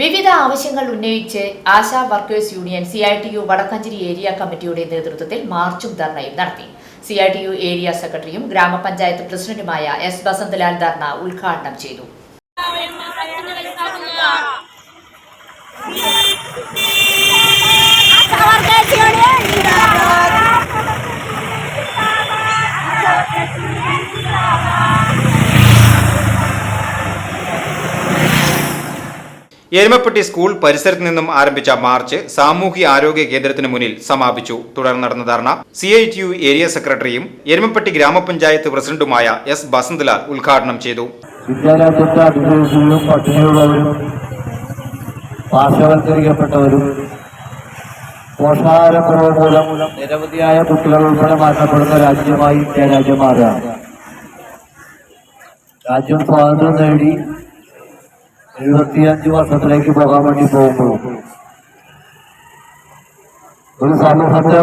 വിവിധ ആവശ്യങ്ങൾ ഉന്നയിച്ച് ASHA workers union C I T U Vadakkanchery area കമ്മിറ്റിയുടെ നേതൃത്വത്തിൽ മാർച്ചും ധർണയും നടത്തി. C I T U area സെക്രട്ടറിയും ഗ്രാമപഞ്ചായത്ത് പ്രസിഡന്റുമായ എസ് ബസന്തലാൽ ധർണ ഉദ്ഘാടനം ചെയ്തു. എരുമപ്പെട്ടി സ്കൂൾ പരിസരത്ത് നിന്നും ആരംഭിച്ച മാർച്ച് സാമൂഹ്യ ആരോഗ്യ കേന്ദ്രത്തിന് മുന്നിൽ സമാപിച്ചു. തുടർന്ന് നടന്ന dharna C I T U area സെക്രട്ടറിയും എരുമപ്പെട്ടി ഗ്രാമപഞ്ചായത്ത് പ്രസിഡന്റുമായ എസ് ബസന്ത്ലാൽ ഉദ്ഘാടനം ചെയ്തു. വിദ്യാലയത്തെ അതിജീവിച്ചും പട്ടിണിയുള്ളവരും പാർശ്വവൽക്കരിക്കപ്പെട്ടവരും പോഷകാഹാരക്കുറവ് മൂലം നിരവധിയായ കുട്ടികൾ ഉൾപ്പെടെ മാറ്റപ്പെടുന്ന രാജ്യമായി ഇന്ത്യ രാജ്യം മാറുകയാണ് രാജ്യം സ്വാതന്ത്ര്യം നേടി എഴുപത്തിയഞ്ച് വർഷത്തിലേക്ക് പോകാൻ വേണ്ടി പോകുമ്പോൾ ഒരു സമൂഹത്തെ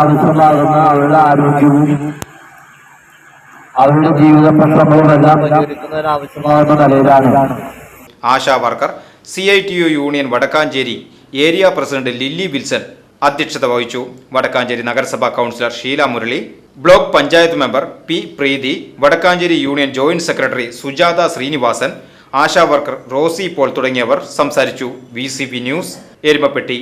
ആവശ്യമാകുന്ന അവരുടെ ആരോഗ്യവും അവരുടെ ജീവിത പ്രശ്നങ്ങളും എല്ലാം പരിഹരിക്കുന്നതിന് ആവശ്യമാകുന്ന നിലയിലാണ്. ASHA worker C I T U union Vadakkanchery area president Lilly Wilson അധ്യക്ഷത വഹിച്ചു. വടക്കാഞ്ചേരി നഗരസഭാ councillor Sheela Murali block panchayat member P Preethi Vadakkanchery union joint secretary Sujatha Srinivasan ASHA worker Rosy Paul തുടങ്ങിയവർ സംസാരിച്ചു. V news Erumapetty.